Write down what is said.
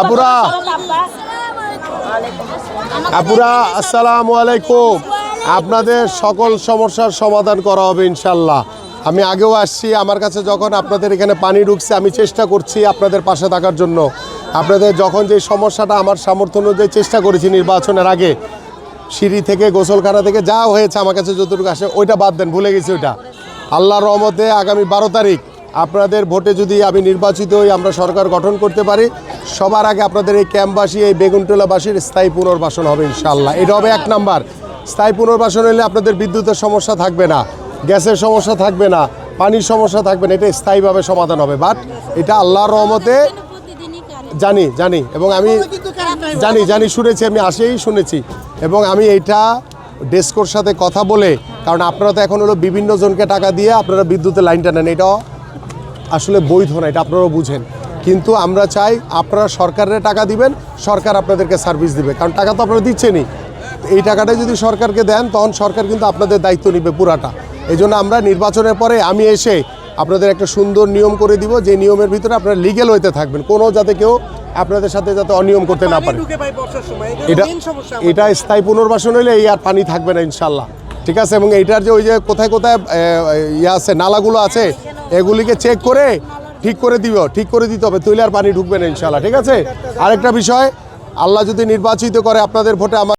আপুরা। আপুরা আসসালামু আলাইকুম। আপনাদের সকল সমস্যার সমাধান করা হবে ইনশাল্লাহ আমি আগেও আসছি আমার কাছে যখন আপনাদের এখানে পানি ঢুকছে আমি চেষ্টা করছি আপনাদের পাশে থাকার জন্য। আপনাদের যখন যে সমস্যাটা আমার সামর্থ্য অনুযায়ী চেষ্টা করেছি নির্বাচনের আগে সিঁড়ি থেকে গোসলখানা থেকে যা হয়েছে আমার কাছে যতটুকু আসে ওইটা বাদ দেন ভুলে গেছি ওইটা। আল্লাহর রহমতে আগামী বারো তারিখ আপনাদের ভোটে যদি আমি নির্বাচিত হই, আমরা সরকার গঠন করতে পারি। সবার আগে আপনাদের এই ক্যাম্পবাসী, এই বেগুনটোলাবাসীর স্থায়ী পুনর্বাসন হবে ইনশাল্লাহ এটা হবে এক নাম্বার। স্থায়ী পুনর্বাসন হলে আপনাদের বিদ্যুতের সমস্যা থাকবে না, গ্যাসের সমস্যা থাকবে না, পানির সমস্যা থাকবে না, এটা স্থায়ীভাবে সমাধান হবে। বাট এটা আল্লাহর রহমতে জানি জানি, এবং আমি জানি জানি, শুনেছি, আমি আসেই শুনেছি। এবং আমি এইটা ডেস্কোর সাথে কথা বলে, কারণ আপনারা তো এখন হলো বিভিন্ন জনকে টাকা দিয়ে আপনারা বিদ্যুতের লাইনটা নেন এটা আসলে বৈধ না এটা আপনারাও বুঝেন। কিন্তু আমরা চাই আপনারা সরকারের টাকা দিবেন সরকার আপনাদেরকে সার্ভিস দিবে। কারণ টাকা তো আপনারা দিচ্ছেনই। এই টাকাটা যদি সরকারকে দেন তখন সরকার কিন্তু আপনাদের দায়িত্ব নিবে পুরাটা। এই জন্য আমরা নির্বাচনের পরে আমি এসে আপনাদের একটা সুন্দর নিয়ম করে দিব যে নিয়মের ভিতরে আপনারা লিগেল হইতে থাকবেন। কোনো যাতে কেউ আপনাদের সাথে যাতে অনিয়ম করতে না পারে। এটা এটা স্থায়ী পুনর্বাসন হলে এই আর পানি থাকবে না ইনশাল্লাহ। ঠিক আছে? এবং এইটার যে ওই যে কোথায় কোথায় ইয়ে আছে নালাগুলো আছে এগুলিকে চেক করে ঠিক করে দিব ঠিক করে দিতে হবে, তৈলার পানি ঢুকবে না ইনশাল্লাহ ঠিক আছে? আরেকটা বিষয়, আল্লাহ যদি নির্বাচিত করে আপনাদের ভোটে আমার